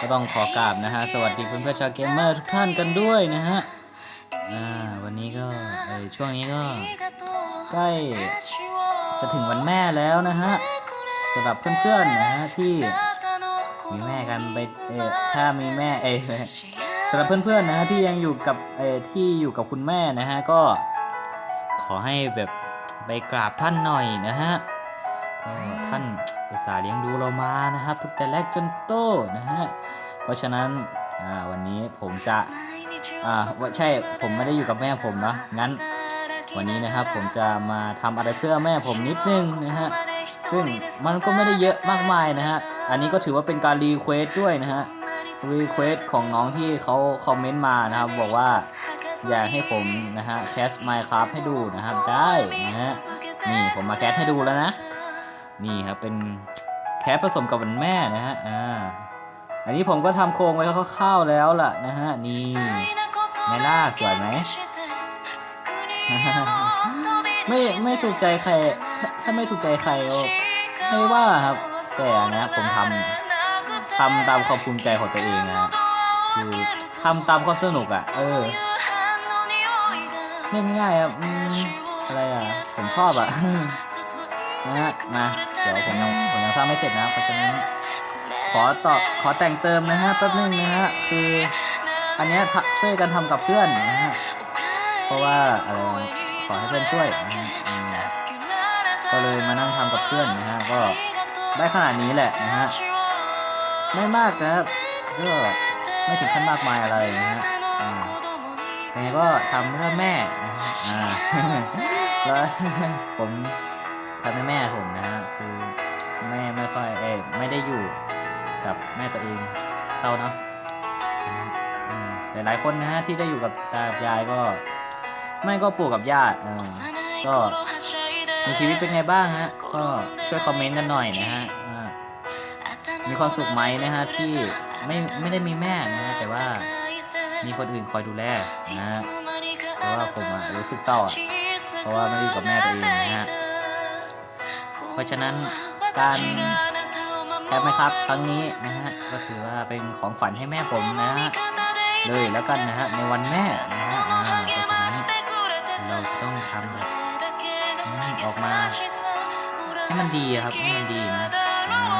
ก็ต้องขอกราบนะฮะ สวัสดีเพื่อนเพื่อนชาวเกมเมอร์ทุกท่านกันด้วยนะฮะวันนี้ก็เออช่วงนี้ก็ใกล้จะถึงวันแม่แล้วนะฮะสำหรับเพื่อนๆนะฮะที่มีแม่กันไปเออถ้ามีแม่เออสำหรับเพื่อนๆนะฮะที่ยังอยู่กับเออที่อยู่กับคุณแม่นะฮะก็ขอให้แบบไปกราบท่านหน่อยนะฮะท่าน อุตส่าห์เลี้ยงดูเรามานะครับตั้งแต่แรกจนโตนะฮะเพราะฉะนั้นวันนี้ผมจะอ่าว่าใช่ผมไม่ได้อยู่กับแม่ผมนะงั้น วันนี้นะครับผมจะมาทำอะไรเพื่อแม่ผมนิดนึงนะฮะซึ่งมันก็ไม่ได้เยอะมากมายนะฮะอันนี้ก็ถือว่าเป็นการรีเควสด้วยนะฮะรีเควสของน้องที่เขาคอมเมนต์มานะครับ บอกว่าอยากให้ผมนะฮะแคสไมค์ครับให้ดูนะครับได้นะฮะนี่ผมมาแคสให้ดูแล้วนะ นี่ครับเป็น แคสผสมกับวันแม่นะฮะ อ่า อันนี้ผมก็ทำโครงไว้คร่าวๆแล้วล่ะนะฮะ นี่ไงล่าสวยไหม ไม่ไม่ถูกใจใคร ถ้าไม่ถูกใจใครไม่ว่าครับ แต่นะผมทำทำตามความภูมิใจของตัวเองนะคือทำตามความสนุกอะ่ะ เออง่ายครับอืมอะไรอะ ผมชอบอะนะฮะมา เดี๋ยวผมยังผมยัง สร้างไม่เสร็จนะเพราะฉะนั้นขอต่อขอแต่งเติมนะฮะแป๊บนึงนะฮะคืออันเนี้ยช่วยกันทำกับเพื่อนนะฮะเพราะว่าอะไรขอให้เพื่อนช่วยนะฮะก็เลยมานั่งทำกับเพื่อนนะฮะก็ได้ขนาดนี้แหละนะฮะไม่มากนะครับก็ไม่ถึงขั้นมากมายอะไรนะฮะอ่ายังไงก็ทำเพื่อแม่นะฮะแล้วผมทำให้แม่ผมนะฮะคือ แม่ไม่ค่อยเอ้ไม่ได้อยู่กับแม่ตัวเองเศร้าเนาะหลายๆคนนะฮะที่ได้อยู่กับตากับยายก็ไม่ก็ปู่กับย่าเออก็มีชีวิตเป็นไงบ้างฮะก็ช่วยคอมเมนต์กันหน่อยนะฮะมีความสุขไหมนะฮะที่ไม่ไม่ได้มีแม่นะฮะแต่ว่ามีคนอื่นคอยดูแลนะฮะเพราะว่าผมรู้สึกเศร้าอเพราะว่าไม่ได้อยู่กับแม่ตัวเองนะฮะเพราะฉะนั้น การแคปไหมครับครั้งนี้นะฮะก็ถือว่าเป็นของขวัญให้แม่ผมนะฮะเลยแล้วกันนะฮะในวันแม่นะฮะเพราะฉะนั้นเราจะต้องทำแบบออกมาให้มันดีครับให้มันดีนะอ่า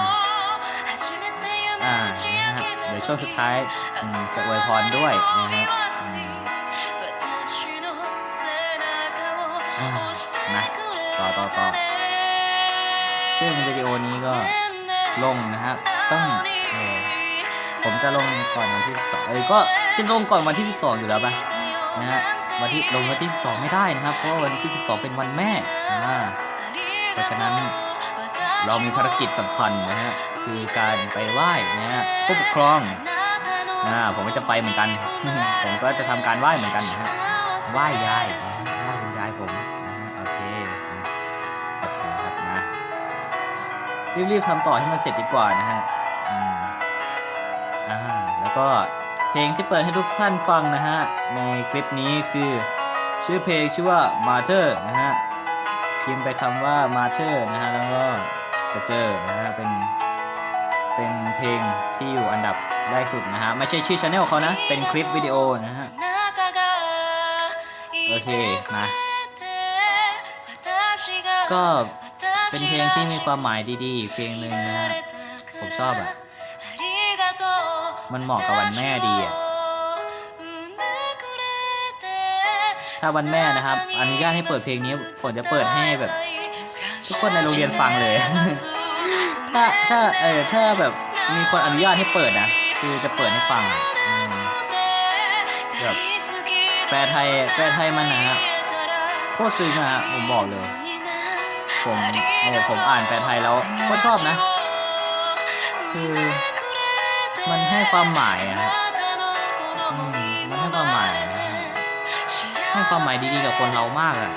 อ่านะฮะเดี๋ยวช่วงสุดท้ายจะอวยพรด้วยนะฮะมอ่ามาต่อต่อต่อ ซึ่งวิดีโอนี้ก็ลงนะฮะต้องออผมจะลงก่อนวันที่สองเอ้ยก็จะลงก่อนวันที่12อยู่แล้วปะนะฮะวันที่ลงวันที่12ไม่ได้นะครับ เพราะวันที่12เป็นวันแม่อ่าเพราะฉะนั้นเรามีภารกิจสำคัญนะฮะคือการไปไหว้นะฮะผู้ปกครองอ่าผมก็จะไปเหมือนกัน ผมก็จะทำการไหว้เหมือนกันนะฮะไหว้ยายนะฮะไหว้คุณยายผม รีบๆทำต่อให้มันเสร็จดีกว่านะฮะอ่าแล้วก็เพลงที่เปิดให้ทุกท่านฟังนะฮะ ในคลิปนี้คือชื่อเพลงชื่อว่า Martyr นะฮะ พิมพ์ไปคำว่า Martyr นะฮะ แล้วก็จะเจอนะฮะ เป็น เป็นเพลงที่อยู่อันดับแรกสุดนะฮะ ไม่ใช่ชื่อช anel เขานะ เป็นคลิปวิดีโอนะฮะ โอเค มา ก็ เป็นเพลงที่มีความหมายดีๆ เพลงหนึ่งนะผมชอบอะ มันเหมาะกับวันแม่ดีอะ ถ้าวันแม่นะครับ อนุญาตให้เปิดเพลงนี้ผมจะเปิดให้แบบ ทุกคนในโรงเรียนฟังเลย ถ้าถ้าเออถ้าแบบมีคนอนุญาตให้เปิดนะคือจะเปิดให้ฟังอะแบบแปลไทยแปลไทยมันนะฮะโคตรซึ้งอะฮะผมบอกเลย ผมเออผมอ่านแปลไทยแล้วก็ชอบนะ คือ มันให้ความหมายอะฮะมันให้ความหมายนะฮะให้ความหมายดีๆกับคนเรามากอะ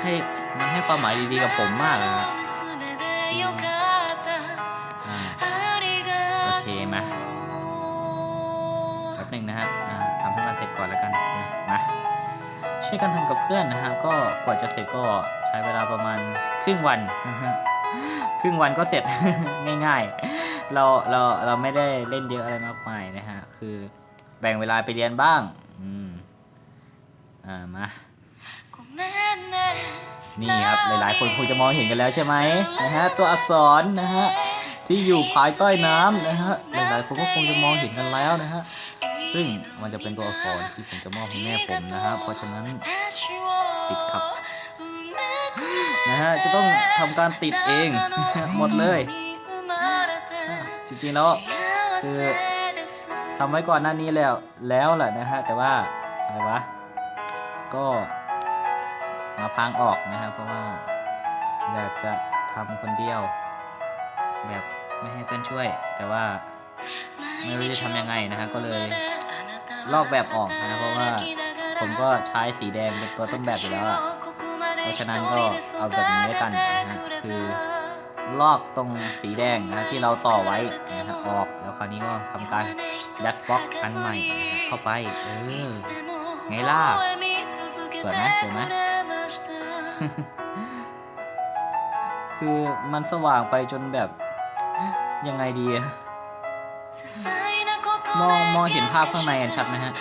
ให้มันให้ความหมายดีๆกับผมมากอะฮะโอเคมาแป๊บหนึ่งนะฮะอ่าทำให้มันเสร็จก่อนแล้วกันนะมาช่วยกันทำกับเพื่อนนะฮะก็กว่าจะเสร็จก็ใช้เวลาประมาณ ครึ่งวันนะฮะครึ่งวันก็เสร็จง่ายๆ เราเราเราไม่ได้เล่นเยอะอะไรมากมายนะฮะ คือแบ่งเวลาไปเรียนบ้าง อืม อ่า มา นี่ครับ หลายๆ คนคงจะมองเห็นกันแล้วใช่ไหมนะฮะ ตัวอักษรนะฮะ ที่อยู่ภายใต้น้ำนะฮะ หลายๆ คนก็คงจะมองเห็นกันแล้วนะฮะ ซึ่งมันจะเป็นตัวอักษรที่ผมจะมอบให้แม่ผมนะฮะ เพราะฉะนั้นติดครับ นะฮะจะต้องทำการติดเอง หมดเลย จริงๆแล้วคือทำไว้ก่อนหน้านี้แล้วแล้วแหละนะฮะแต่ว่าอะไรวะก็มาพังออกนะฮะเพราะว่าอยากจะทำคนเดียว แบบไม่ให้เพื่อนช่วย แต่ว่าไม่รู้จะทำยังไงนะฮะก็เลยลอกแบบออกนะเพราะว่าผมก็ใช้สีแดงเป็นตัวต้นแบบอยู่แล้วอะ เพราะฉะนั้นก็เอาแบบนี้แล้วกันนะฮะคือลอกตรงสีแดงนะที่เราต่อไว้นะฮะออกแล้วคราวนี้ก็ทำการยัดบล็อกอันใหม่เข้าไปเออไงล่ะสวยไหมสวยไหมคือมันสว่างไปจนแบบยังไงดีมองมองเห็นภาพข้างในกันชัดไหมฮะ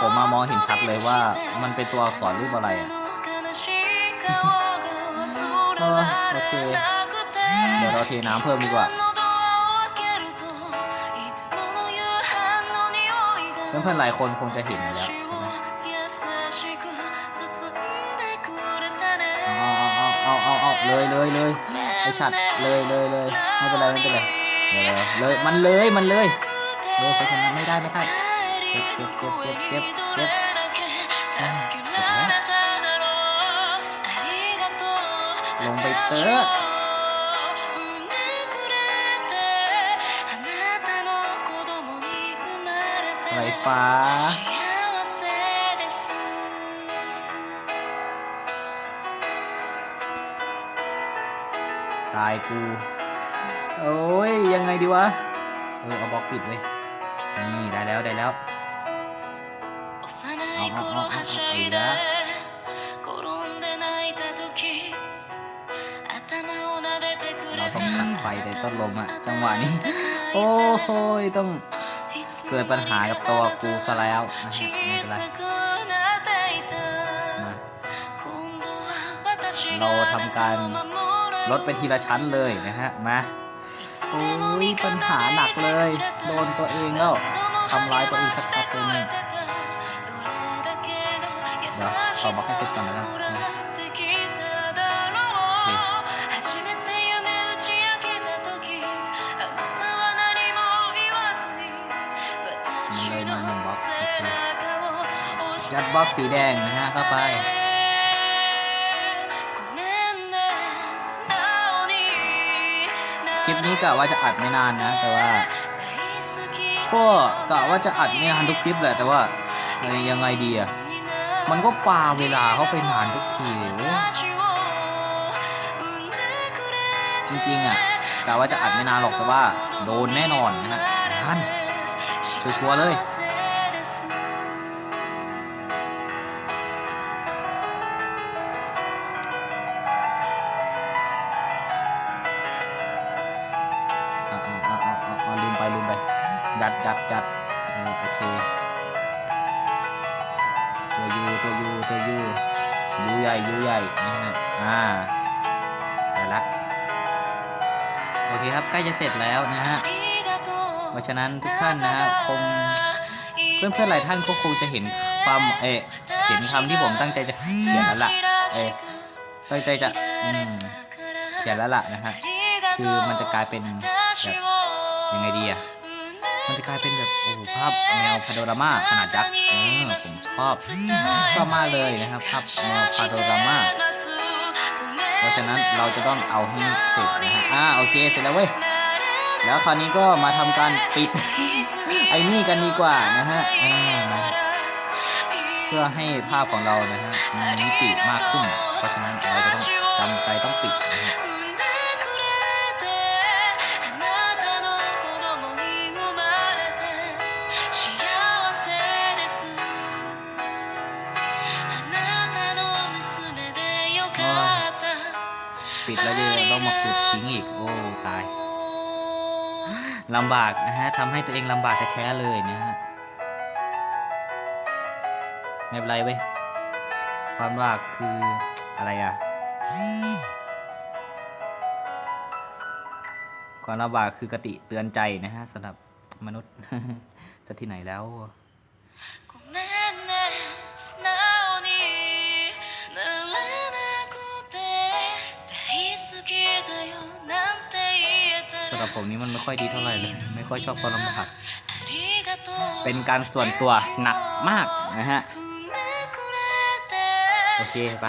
ผมมามองเห็นชัดเลยว่ามันเป็นตัวอักษรรูปอะไรอะ เออโอเค เดี๋ยวเราเทน้ำเพิ่มดีกว่าเพื่อนๆหลายคนคงจะเห็นแล้วเอาเอาเอาเอาเอาเลยเลยเลยไอชัดเลยเลยเลยไม่เป็นไรไม่เป็นไรเลยเลยมันเลยมันเลยเลยเพราะฉะนั้นไม่ได้ไม่ได้เก็บเก็บเก็บเก็บเก็บ ไรลฟ้าตายกู โอ้ย ยังไงดีวะ เออ เอาบล็อกปิดเลย นี่ ได้แล้ว ได้แล้ว เอาเอาเอาเอาเอา れต้องたตัดไฟในต้นลมอะจังหวะนี้ โอ้โหต้องเกิดปัญหากับตัวกูซะแล้วนะฮะไม่เป็นไรมาเราทำการลดไปทีละชั้นเลยนะฮะมาโอ้ยปัญหาหนักเลย โดนตัวเองแล้วทำร้ายตัวเองชัดๆเลยนี่เดี๋ยวขอบล็อกให้เสร็จก่อนแล้วกัน จัดบล็อกสีแดงนะฮะเข้าไปคลิปนี้กะว่าจะอัดไม่นานนะ แต่ว่าก็กะว่าจะอัดไม่นานทุกคลิปแหละแต่ว่ายังไงดีอะมันก็ปาเวลาเข้าไปนานทุกทีจริงๆอะกะว่าจะอัดไม่นานหรอกแต่ว่า โดนแน่นอนนะฮะชัวร์เลย เคครับใกล้จะเสร็จแล้วนะฮะเพราะฉะนั้นทุกท่านนะฮะคงเพื่อนเพื่อนหลายท่านก็คงจะเห็นความเอเห็นคำที่ผมตั้งใจจะเขียนแล้วล่ะเอตั้งใจจะอืมเขียนแล้วล่ะนะฮะคือมันจะกลายเป็นแบบยังไงดีอะมันจะกลายเป็นแบบโอ้โหภาพแนวพาโดรามาขนาดยักษ์ผมชอบชอบมากเลยนะครับภาพแนวพาโดรามา เพราะฉะนั้นเราจะต้องเอาให้เสร็จนะฮะอ่าโอเคเสร็จแล้วเว้ยแล้วคราวนี้ก็มาทำการปิดไอ้นี่กันดีกว่านะฮะเพื่อให้ภาพของเรานะฮะมีมิติมากขึ้น เพราะฉะนั้นเราจะต้องจำใจต้องปิดนะฮะ ปิดแล้วเดี๋ยวต้องมาขุดทิ้งอีก โอ้ตาย「ลำบากนะฮะทำให้ตัวเองลำบากแท้ๆเลยนะฮะไม่เป็นไรเว้ยความลำบากคืออะไรอะความลำบากคือกติเตือนใจนะฮะสำหรับมนุษย์จะที่ไหนแล้ว ผมนี้มันไม่ค่อยดีเท่าไหร่เลย ไม่ค่อยชอบพวามลำนัดเป็นการส่วนตัวหนักมากนะฮะ โอเคปะ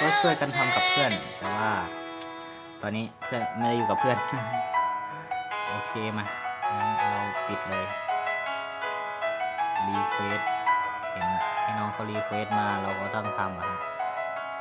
ก็ช่วยกันทำกับเพื่อน แต่ว่า ตอนนี้เพื่อนไม่ได้อยู่กับเพื่อน โอเคมาเราปิดเลยรีเควสเห็นให้น้องเขารีเควสมาเราก็ต้องทำอะครับ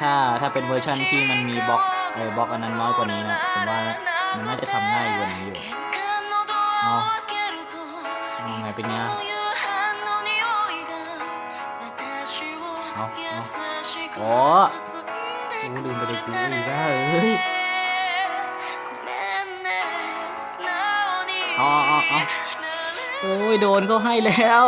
ถ้าถ้าเป็นเวอร์ชันที่มันมีบล็อกเออบล็อกอันนั้นน้อยกว่านี้นะผมว่ามันน่าจะทำง่ายกว่านี้อยู่เอาเอาไงเป็นเนี้ยเอาเอาโอ้โหลืมไปเลยกูอีกแล้วเฮ้ยเอาเอาเอาโอ้ยโดนเขาให้แล้ว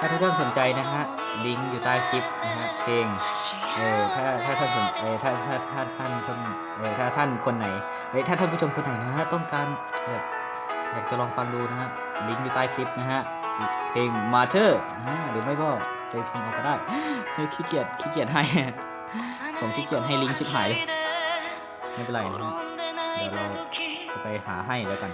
ถ้าทุกท่านสนใจนะฮะลิงก์อยู่ใต้คลิปนะฮะเพลงเออถ้าถ้าท่านสนเออถ้าถ้าถ้าท่านท่านเออถ้าท่านคนไหนเอ้ยถ้าท่านผู้ชมคนไหนนะฮะต้องการแบบอยากจะลองฟังดูนะฮะลิงก์อยู่ใต้คลิปนะฮะเพลง Matter อ่าหรือไม่ก็ไปพิมพ์เอาก็ได้เฮ้ยขี้เกียจขี้เกียจให้ผมขี้เกียจให้ลิงก์ชิบหายเลยไม่เป็นไรนะฮะเดี๋ยวเราจะไปหาให้แล้วกัน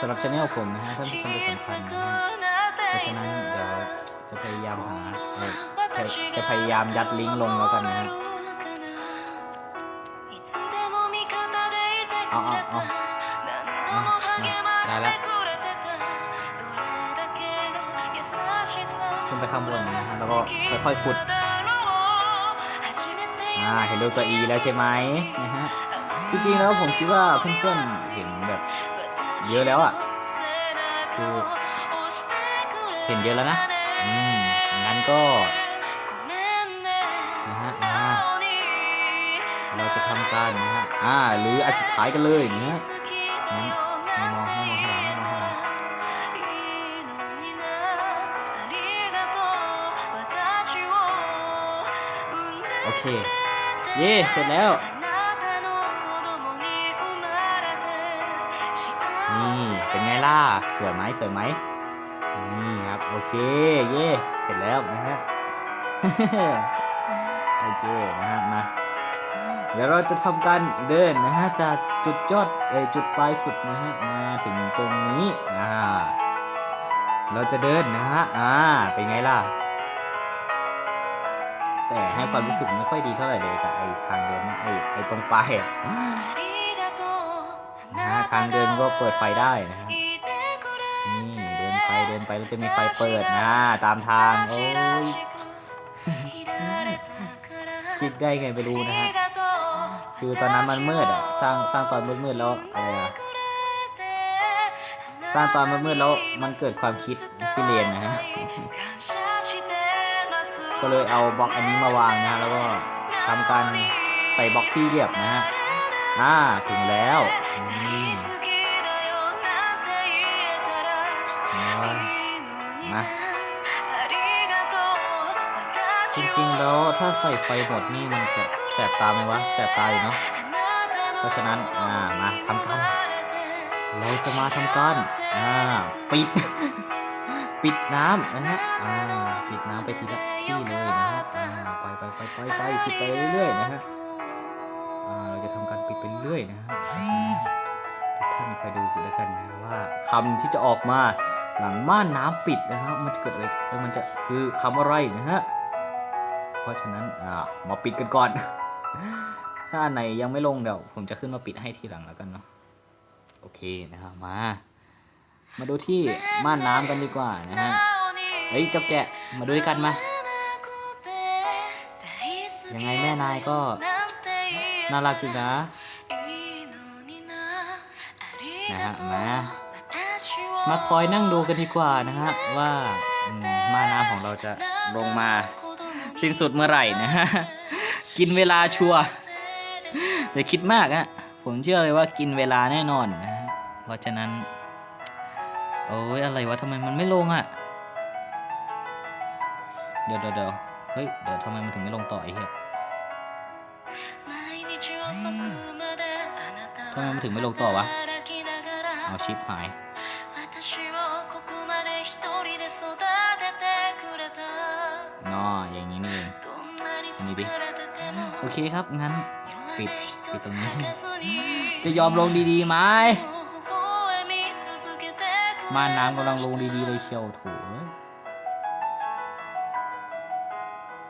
สำหรับช anel ผมนะฮะท่านผู้ชมจะสำคัญนะฮะเพราะฉะนั้นเดี๋ยวจะพยายามหาจะจะพยายามยัดลิงก์ลงแล้วกันนะฮะเอาเอาเอาได้แล้วขึ้นไปข้างบนนะฮะแล้วก็ค่อยๆขุดอ่าเห็นรูปตัว E แล้วใช่ไหมนะฮะจริงๆแล้วผมคิดว่าเพื่อนๆเห็นแบบ เยอะแล้วอะคือเห็นเยอะแล้วนะอืมงั้นก็นะฮะมาเราจะทำการนะฮะอ่าหรืออันสุดท้ายกันเลยนะฮะงั้นไม่มองไม่มองข้างหลังไม่มองข้างหลังโอเค เย่เสร็จแล้ว นี่เป็นไงล่ะ สวยไหมสวยไหมนี่ครับ โอเค เย่เสร็จแล้วนะฮะโอเคนะฮะมาเดี๋ยวเราจะทำการเดินนะฮะจากจุดยอดเอจุดปลายสุดนะฮะมาถึงตรงนี้อ่าเราจะเดินนะฮะอ่าเป็นไงล่ะ แต่ให้ความรู้สึกไม่ค่อยดีเท่าไหร่เลยกับไอ้ทางเดินนะไอ้ไอ้ตรงปลายอะ นะฮะทางเดินก็เปิดไฟได้นะฮะนี่เดินไปเดินไปแล้วจะมีไฟเปิดนะตามทางโอ้ยคิดได้ไงไปดูนะฮะคือตอนนั้นมันมืดอะสร้างสร้างตอนมืดๆแล้วอะไรอะสร้างตอนมืดๆแล้วมันเกิดความคิดที่เรียนนะฮะก็เลยเอาบล็อกอันนี้มาวางนะฮะแล้วก็ทำการใส่บล็อกที่เรียบนะฮะ อ่าถึงแล้วอืมาจริงๆแล้วถ้าใส่ไฟหมดนี่มันจะแสบตาไหมวะแสบตาอยู่เนาะเพราะฉะนั้นอ่ามาทำกันนเราจะมาทำการอ่าปิด ปิดน้ำนะฮะอ่าปิดน้ำไปทีละที่เลยนะฮะอ่าไปไปไปไปไปปิดไปเรื่อยๆนะฮะ ปิดไปเรื่อยนะฮะเพราะฉะนั้นทุกท่านคอยดูแล้วกันนะว่าคำที่จะออกมาหลังม่านน้ำปิดนะฮะมันจะเกิดอะไรเออมันจะคือคำอะไรนะฮะเพราะฉะนั้นอ่ามาปิดกันก่อน ถ้าอันไหนยังไม่ลงเดี๋ยวผมจะขึ้นมาปิดให้ทีหลังแล้วกันเนาะโอเคนะครับมา มาดูที่ม่านน้ำกันดีกว่านะฮะเฮ้ยเจ้าแกะมาดูด้วยกันมายังไงแม่นายก็ น่ารักอยู่นะนะฮะมามาคอยนั่งดูกันดีกว่านะฮะว่าอืมม่านน้ำของเราจะลงมาสิ้นสุดเมื่อไหร่นะฮะกินเวลาชัวร์อย่าคิดมากอะผมเชื่อเลยว่ากินเวลาแน่นอนนะฮะเพราะฉะนั้นโอ้ยอะไรวะทำไมมันไม่ลงอะเดี๋ยวเดี๋ยวเดี๋ยวเฮ้ยเดี๋ยวทำไมมันถึงไม่ลงต่อไอ้เหี้ย ทำไมมันถึงไม่ลงต่อวะ เอาชิปหาย นออย่างนี้นี่เองอันนี้ดิโอเคครับ งั้น ปิด ปิดตรงนี้ จะยอมลงดีๆไหมม่านน้ำกำลังลงดีๆเลยเชียวโถเอ้ย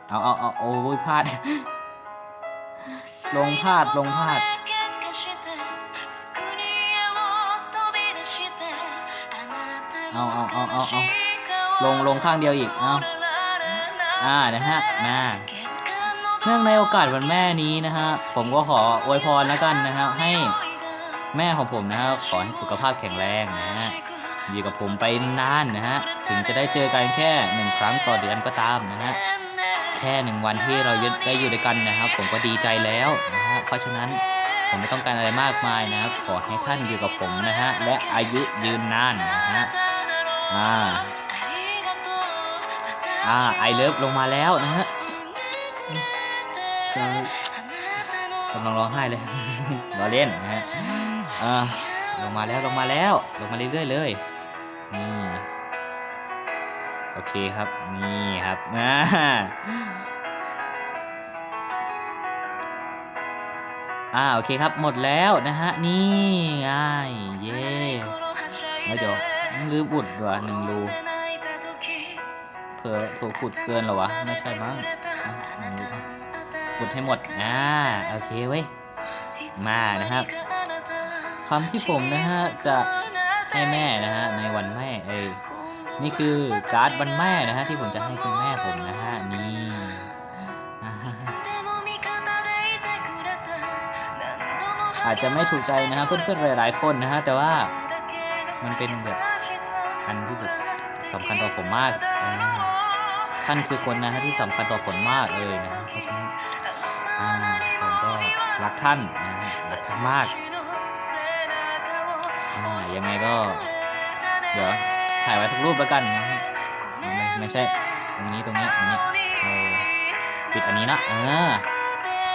เอาเอาเอาโอ้ยพลาด ลงพาดลงพาดเอาเอาเอาเอาเอาลงลงข้างเดียวอีกเอาอ่านะฮะมาเนื่องในโอกาสวันแม่นี้นะฮะผมก็ขออวยพรแล้วกันนะฮะให้แม่ของผมนะฮะขอให้สุขภาพแข็งแรงนะฮะอยู่กับผมไปนานนะฮะถึงจะได้เจอกันแค่หนึ่งครั้งต่อเดือนก็ตามนะฮะ แค่หนึ่งวันที่เราได้อยู่ด้วยกันนะครับ ผมก็ดีใจแล้วนะฮะเพราะฉะนั้นผมไม่ต้องการอะไรมากมายนะครับ ขอให้ท่านอยู่กับผมนะฮะและอายุยืนนานนะฮะอ่าอ่าไอเลิฟลงมาแล้วนะฮะกำลังร้องไห้เลยรอเล่นนะฮะอ่าลงมาแล้วลงมาแล้วลงมาเรื่อยๆเลย เคครับ นี่ครับอ่าอ่าโอเคครับหมดแล้วนะฮะ นี่ง่ายเย่แล้วเดี๋ยวลืมอุดว่ะหนึ่งรูเผื่อเผื่อขุดเกินเหรอวะ ไม่ใช่มั้งหนึ่งรูขุดให้หมด อ่า โอเคเว้ย มานะครับคำที่ผมนะฮะ จะให้แม่นะฮะ ในวันแม่เอ้ นี่คือการ์ดวันแม่นะฮะที่ผมจะให้คุณแม่ผมนะฮะนี่อาจจะไม่ถูกใจนะฮะเพื่อนๆหลายๆคนนะฮะแต่ว่ามันเป็นแบบอันที่แบบสำคัญต่อผมมากท่านคือคนนะฮะที่สำคัญต่อผมมากเลยนะเพราะฉะนั้นผมก็รักท่านนะฮะรักท่านมากอ่ายังไงก็เดี๋ยว ถ่ายไว้สักรูปแล้วกันนะฮะไม่ไม่ใช่ตรงนี้ตรงนี้ตรงนี้ปิดอันนี้นะเออ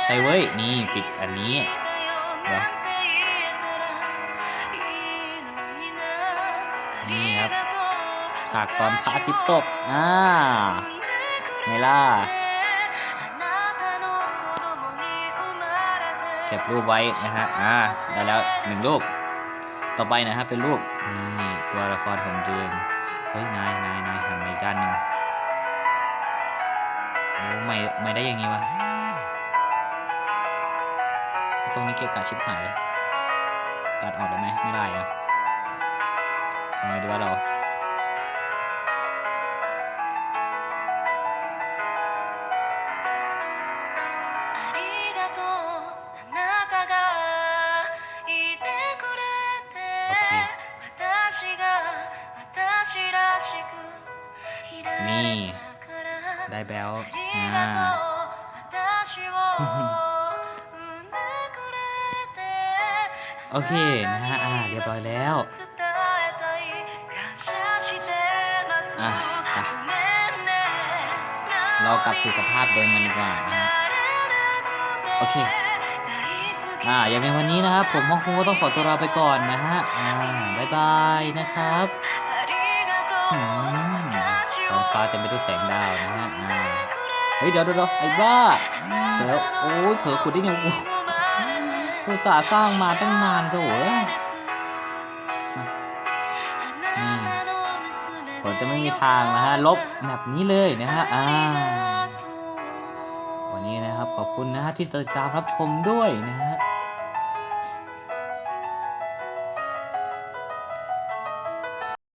ใช่เว้ยนี่ปิดอันนี้เดี๋ยวนี่ครับฉากตอนพระอาทิตย์ตกอ่าไงล่ะเก็บรูปไว้นะฮะอ่าได้แล้วหนึ่งรูป ต่อไปนะครับเป็นรูปนี่ตัวละครของเดือนเฮ้ยนายนายนายหันมาอีกด้านหนึ่งโอ้ไม่ไม่ได้อย่างงี้วะตรงนี้เกี่ยวกับชิปหายเลยตัดออกได้ไหมไม่ได้อะทำไมดีวะเรา เคนะฮะ อ่า เรียบร้อยแล้ว อะไปเรากลับสู่สภาพเดิมกันดีกว่านะฮะโอเค อ่า อย่างในวันนี้นะครับ ผมฮ่องคงก็ต้องขอตัวลาไปก่อนนะฮะ อ่าบายบายนะครับอืมท้องฟ้าเต็มไปด้วยแสงดาวนะฮะ อ่า เฮ้ย เดี๋ยวเดี๋ยวเดี๋ยวไอ้บ้า เดี๋ยว โอ้ยเผลอขุดได้ไงวะ อุตสาห์สร้างมาตั้งนานโหยนี่ผมจะไม่มีทางนะฮะ ลบแบบนี้เลยนะฮะ อ่า วันนี้นะครับ ขอบคุณนะฮะที่ติดตามรับชมด้วยนะฮะ